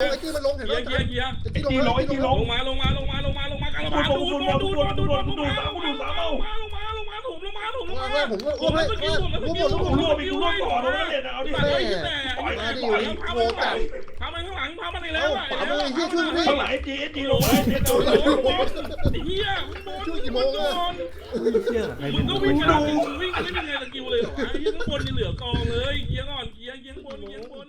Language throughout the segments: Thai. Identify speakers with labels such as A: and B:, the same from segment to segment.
A: ไอ้ที่มันลงถึง
B: เกี
A: ยแล้
B: วร์เกียลงเกียร์
A: ลง
B: มาลงมาลงมาลงมาลงมากลางมาดูดูดูดูดูดูดูดูสามดูสามเมาลงมาลงมาลงมาถูกลงมาถูกลงมา
A: ผมก็
B: ผมก็กิ้วผมก็กิ้ว
C: ผม
B: ร
C: วก็มอีกกิ้วรวมต่มแล้วเนี่ยเอาดิ
B: แม่ปล่อยมาดิอยู่นี่โง่จัดพามันข้างหลังพามันอีกแล้วเอ้าป่ามือที่ช่วยพี่
C: ข้างหลังไอ้จีไอ้จีลงไอ้จี
B: โดนโดน
D: เฮียช่วยกี่โมงอะมึ
B: งก็วิ่งวิ่งไม่เป็นไงตมกิ้วเลมหรอมอ้เฮียข้างบมนี่มหลืมกองเลยมกียร์ก่อนเกียร์มกียร์บนมกียร์บน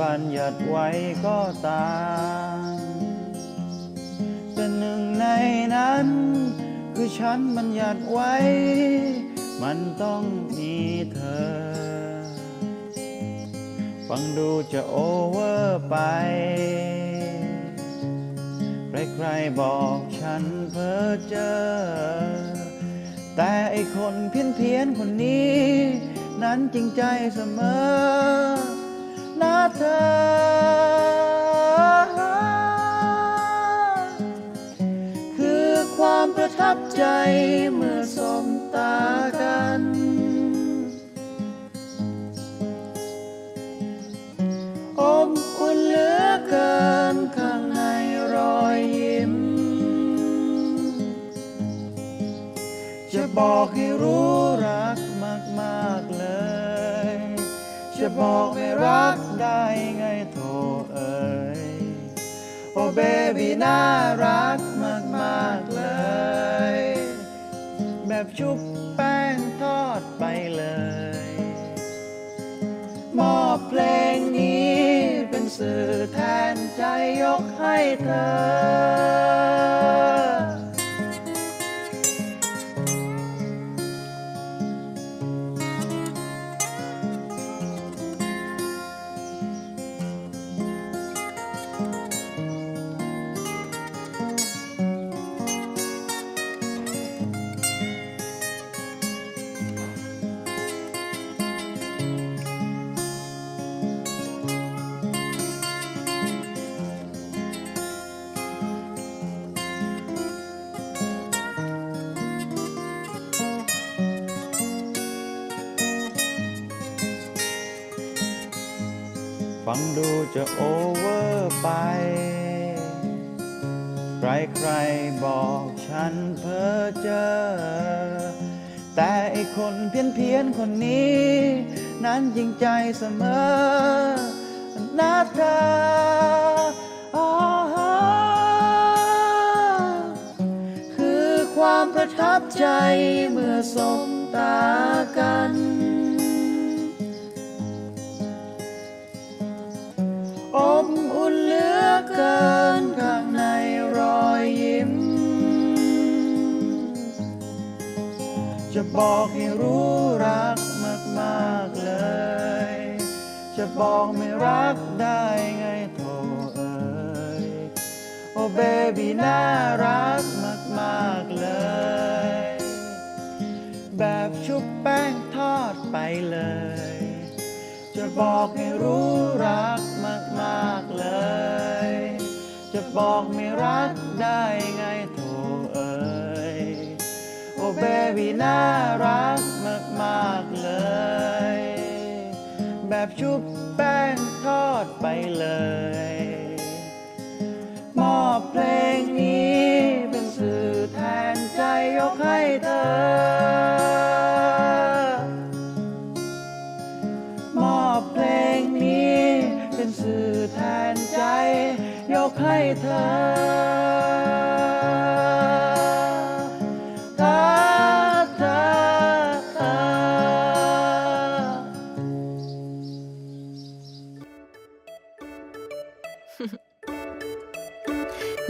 D: บัญญัติไว้ก็ตามแต่หนึ่งในนั้น คือฉันบัญญัติไว้ มันต้องมีเธอ ฟังดูจะโอเวอร์ไป ใครๆบอกฉันเพ้อเจอ แต่ไอคนเพี้ยนเพียนๆคนนี้ นั้นจริงใจเสมอ นะเธอ คือความประทับใจเมื่อสมตากัน อมอุ่นเหลือเกินข้างในรอยยิ้ม จะบอกให้รู้ บอกให้รักได้ไงโทเอ่ยโอ้เบบี้น่ารักมากๆเลย แบบชุบแป้งทอดไปเลย มอบเพลงนี้เป็นสื่อแทนใจยกให้เธอ ฟังดูจะโอเวอร์ไป ใครๆบอกฉันเพ้อเจอ แต่ไอคนเพี้ยนเพียนๆคนนี้ นั้นจริงใจเสมอนะเธอคือความประทับใจเมื่อสบตากัน บอกให้รู้รักมากๆเลย จะบอกไม่รักได้ไงโทเอ่ยโอ้เบบี้น่ารักมากๆเลย แบบชุบแป้งทอดไปเลย จะบอกให้รู้รักมากๆเลย จะบอกไม่รักได้ไงโถเอ่ยโอ้ เบบี้น่ารักมากๆเลย แบบชุบแป้งทอดไปเลยมอบเพลงนี้เป็นสื่อแทนใจยกให้เธอ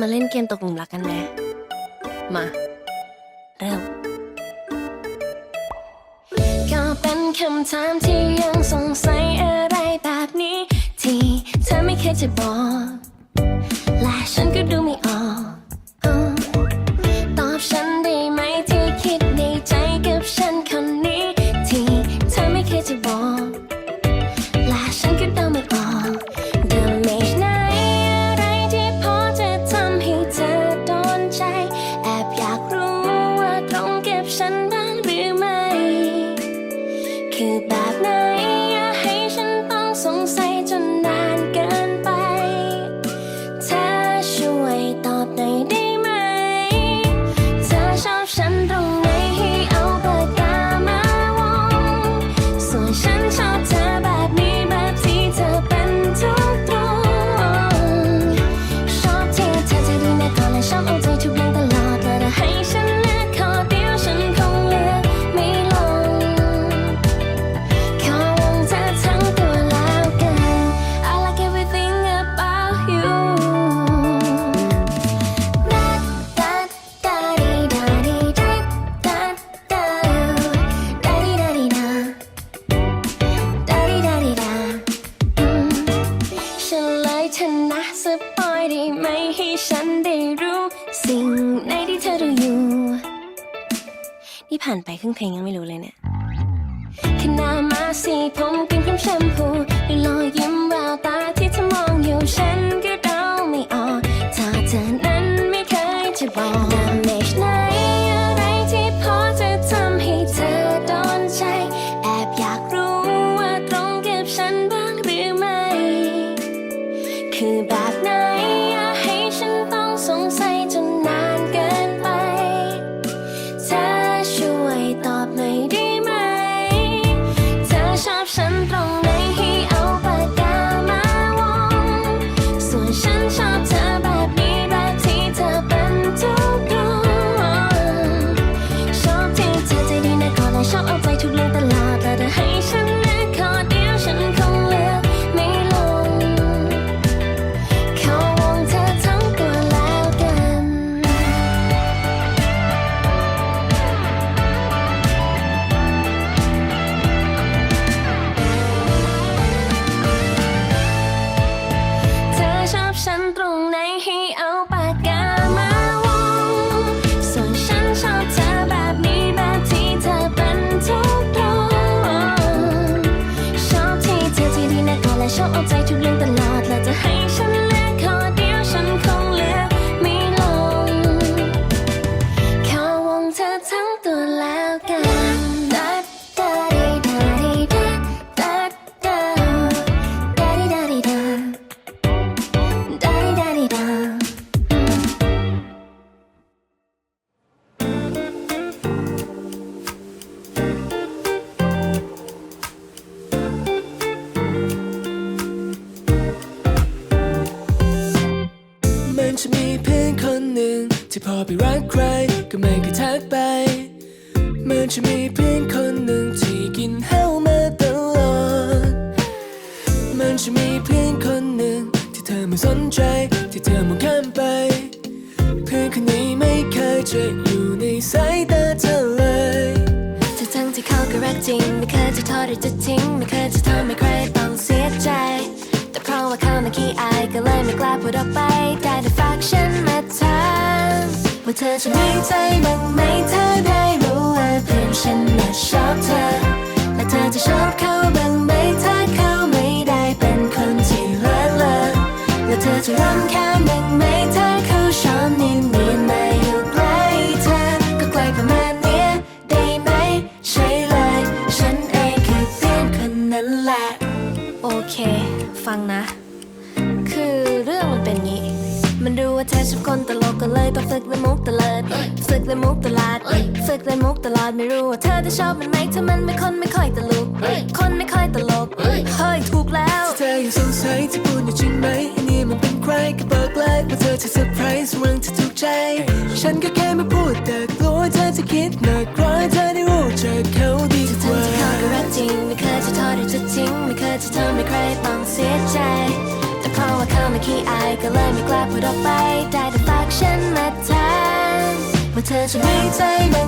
D: มา
A: เล่นเกมตกหลุมรักกันไหม มา เริ่มก็เป็นคำถามที่ยังสงสัยอะไรแบบนี้ ที่เธอไม่เคยจะบอก และฉันก็ดูไม่ออก ให้ฉันได้รู้ สิ่งไหนที่เธอดูอยู่ นี่ผ่านไปครึ่งเพลงยังไม่รู้เลยเนี่ยขนามาสีผมกินครีมแชมพูดูรอยยิ้มแววตาที่เธอมองอยู่ฉันก็เดาไม่ออกถ้าเธอนั้นไม่เคยจะบอก อ อไปรักใครก็ไม่เค
E: ยทักไปมันจะมีเพื่อนคนหนึ่งที่กินเหล้ามาตลอดมันจะมีเพื่อนคนหนึ่งที่เธอไม่สนใจที่เธอมองข้ามไป เพื่อนคนนี้ไม่เคยจะอยู่ในสายตาเธอเลย
A: ทั้งทั้งที่เขาก็รักจริง ไม่เคยจะทอดหรือจะทิ้ง ไม่เคยจะทำให้ใครต้องเสียใจ แต่เพราะว่าเขาน่ขี้อายก็เลยไม่กล้าพูดออกไป ได้แต่ฝากฉันมาถาม ว่าเธอจะมีใจบ้างไหมเธอได้รู้ว่าเพื่อนฉันน่ะชอบเธอ และเธอจะชอบเขาบ้างไหมถ้าเขาไม่ได้เป็นคนที่เลิศเลอและเธอจะรำคาญบ้างไหมถ้าเขาชอบนิ่มเนียนมาอยู่ใกล้เธอ ก็ใกล้ประมาณเนี้ยได้ไหมใช่เลย ฉันเองคือเพื่อนคนนั้นแหละ โอเค ฟังนะ คือเรื่องมันเป็นงี้ มันรู้ว่าเธอชอบคนตลกก็เลยต้องฝึกเล่นมุกตลอดฝึกเล่นมุกตลาดฝึกเล่นมุกตลอดไม่รู้ว่าเธอจะชอบมันไหมถ้ามันเป็นคนไม่ค่อยตลกคนไม่ค่อยตลกเฮ้ยถูกแล้ว
E: เธอยังสงสัยที่พูดอยู่จริงไหมอันนี้มันเป็นใครก็บอกเลยว่าเธอจะเซอร์ไพรส์เรื่องที่ถูกใจ ฉันก็แค่มาพูดแต่กลัวเธอจะคิดหนักกลัวเธอได้รู้จักเขาดีก
A: ทั้ง
E: ว่า
A: ที่เขาก็รักจริงไม่เคยจะทอดหรือจะทิ้งไม่เคยจะทำให้ใครต้องเสียใจ แต่เพราะขี้อายก็เลยไม่กล้าพูดออกไป ได้แต่ฝากฉันมาทางว่าเธอจะมีใจมัน